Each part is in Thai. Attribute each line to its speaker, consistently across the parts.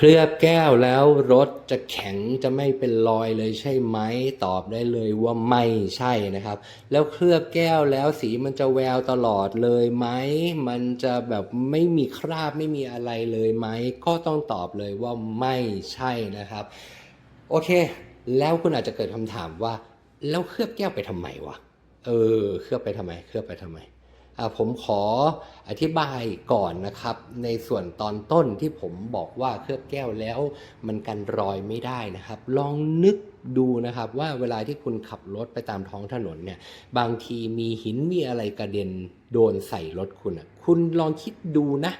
Speaker 1: เคลือบแก้วแล้วรถจะแข็งจะไม่เป็นรอยเลยใช่ไหมตอบได้เลยว่าไม่ใช่นะครับ แล้วเคลือบแก้วแล้วสีมันจะแววตลอดเลยไหมมันจะแบบไม่มีคราบไม่มีอะไรเลยไหมก็ต้องตอบเลยว่าไม่ใช่นะครับ โอเค แล้วคุณอาจจะเกิดคำถามว่า แล้วเคลือบแก้วไปทำไมวะเออ เคลือบไปทำไม เคลือบไปทำไม ผมขออธิบายก่อนนะครับ ในส่วนตอนต้นที่ผมบอกว่าเคลือบแก้วแล้วมันกันรอยไม่ได้นะครับ ลองนึกดูนะครับว่าเวลาที่คุณขับรถไปตามท้องถนนเนี่ยบางทีมีหินมีอะไรกระเด็นโดนใส่รถคุณอะคุณลองคิดดูนะ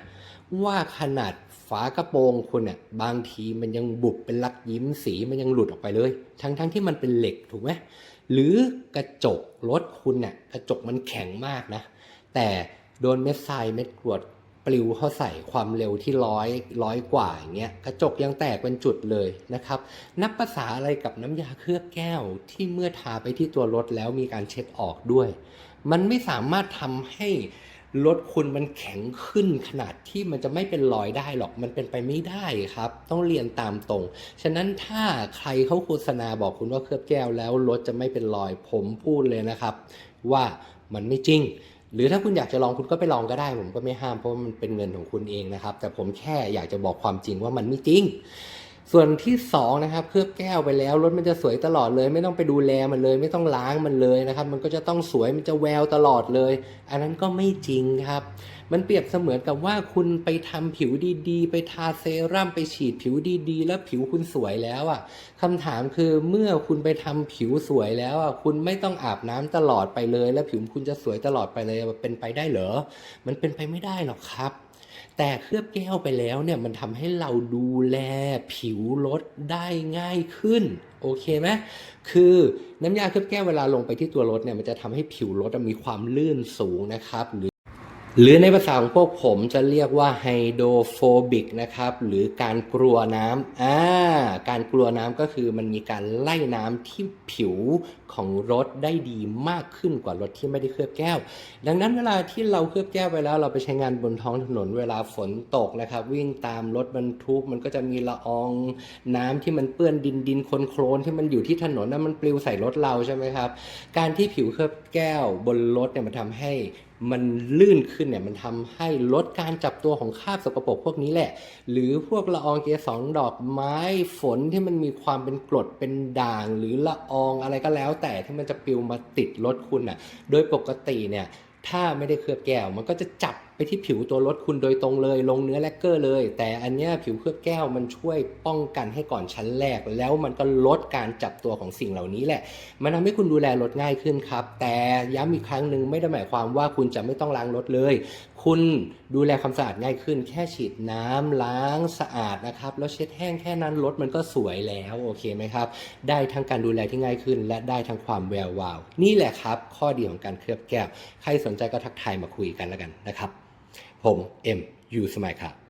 Speaker 1: ว่าขนาดฝากระโปรงคุณเนี่ยบางทีมันยังบุบเป็นลักยิ้มสีมันยังหลุดออกไปเลย ทั้งทั้งที่มันเป็นเหล็กถูกไหมหรือกระจกรถคุณเนี่ยกระจกมันแข็งมากนะ แต่โดนเม็ดทรายเม็ดกรวดปลิวเข้าใส่ความเร็วที่ร้อยร้อยกว่าอย่างเงี้ยกระจกยังแตกเป็นจุดเลยนะครับ นับภาษาอะไรกับน้ำยาเคลือบแก้วที่เมื่อทาไปที่ตัวรถแล้วมีการเช็ดออกด้วย มันไม่สามารถทำให้รถคุณมันแข็งขึ้นขนาดที่มันจะไม่เป็นรอยได้หรอกมันเป็นไปไม่ได้ครับ ต้องเรียนตามตรง ฉะนั้นถ้าใครเขาโฆษณาบอกคุณว่าเคลือบแก้วแล้วรถจะไม่เป็นรอยผมพูดเลยนะครับ ว่ามันไม่จริง หรือถ้าคุณอยากจะลองคุณก็ไปลองก็ได้ ผมก็ไม่ห้ามเพราะมันเป็นเงินของคุณเองนะครับ แต่ผมแค่อยากจะบอกความจริงว่ามันไม่จริง ส่วนที่สองนะครับเคลือบแก้วไปแล้วรถมันจะสวยตลอดเลย ไม่ต้องไปดูแลมันเลย ไม่ต้องล้างมันเลยนะครับ มันก็จะต้องสวยมันจะแววตลอดเลย อันนั้นก็ไม่จริงครับ มันเปรียบเสมือนกับว่าคุณไปทำผิวดีๆ ไปทาเซรั่มไปฉีดผิวดีๆ แล้วผิวคุณสวยแล้วอะคำถามคือเมื่อคุณไปทำผิวสวยแล้วอะคุณไม่ต้องอาบน้ำตลอดไปเลย แล้วผิวคุณจะสวยตลอดไปเลยเป็นไปได้เหรอมันเป็นไปไม่ได้หรอกครับ แต่เคลือบแก้วไปแล้วเนี่ยมันทำให้เราดูแลผิวรถได้ง่ายขึ้นโอเคไหมคือน้ำยาเคลือบแก้วเวลาลงไปที่ตัวรถเนี่ยมันจะทำให้ผิวรถมีความลื่นสูงนะครับ หรือในภาษาของพวกผมจะเรียกว่าไฮโดรโฟบิกนะครับ หรือการกลัวน้ำอ่าการกลัวน้ำก็คือมันมีการไล่น้ำที่ผิวของรถได้ดีมากขึ้นกว่ารถที่ไม่ได้เคลือบแก้ว ดังนั้นเวลาที่เราเคลือบแก้วไปแล้ว เราไปใช้งานบนท้องถนนเวลาฝนตกนะครับ วิ่งตามรถบรรทุกมันก็จะมีละอองน้ำที่มันเปื้อนดินดินคนโคลนที่มันอยู่ที่ถนนนั้นมันปลิวใส่รถเราใช่ไหมครับ การที่ผิวเคลือบแก้วบนรถเนี่ยมันทำให้ มันลื่นขึ้นเนี่ยมันทำให้ลดการจับตัวของคราบสกปรกพวกนี้แหละ หรือพวกละอองเกสรดอกไม้ฝนที่มันมีความเป็นกรดเป็นด่าง หรือละอองอะไรก็แล้ว แต่ที่มันจะปลิวมาติดรถคุณอะ โดยปกติเนี่ยถ้าไม่ได้เคลือบแก้วมันก็จะจับ ไปที่ผิวตัวรถคุณโดยตรงเลย ลงเนื้อแลกเกอร์เลย แต่อันเนี้ยผิวเคลือบแก้วมันช่วยป้องกันให้ก่อนชั้นแรก แล้วมันก็ลดการจับตัวของสิ่งเหล่านี้แหละ มันทำให้คุณดูแลรถง่ายขึ้นครับ แต่ย้ำอีกครั้งหนึ่งไม่ได้หมายความว่าคุณจะไม่ต้องล้างรถเลย คุณดูแลความสะอาดง่ายขึ้น แค่ฉีดน้ำล้างสะอาดนะครับแล้วเช็ดแห้งแค่นั้นรถมันก็สวยแล้วโอเคไหมครับ ได้ทั้งการดูแลที่ง่ายขึ้น และได้ทั้งความแวววาว นี่แหละครับ ข้อดีของการเคลือบแก้ว ใครสนใจก็ทักทายมาคุยกันแล้วกันนะครับ ผมเอ็มยูสมัยครับ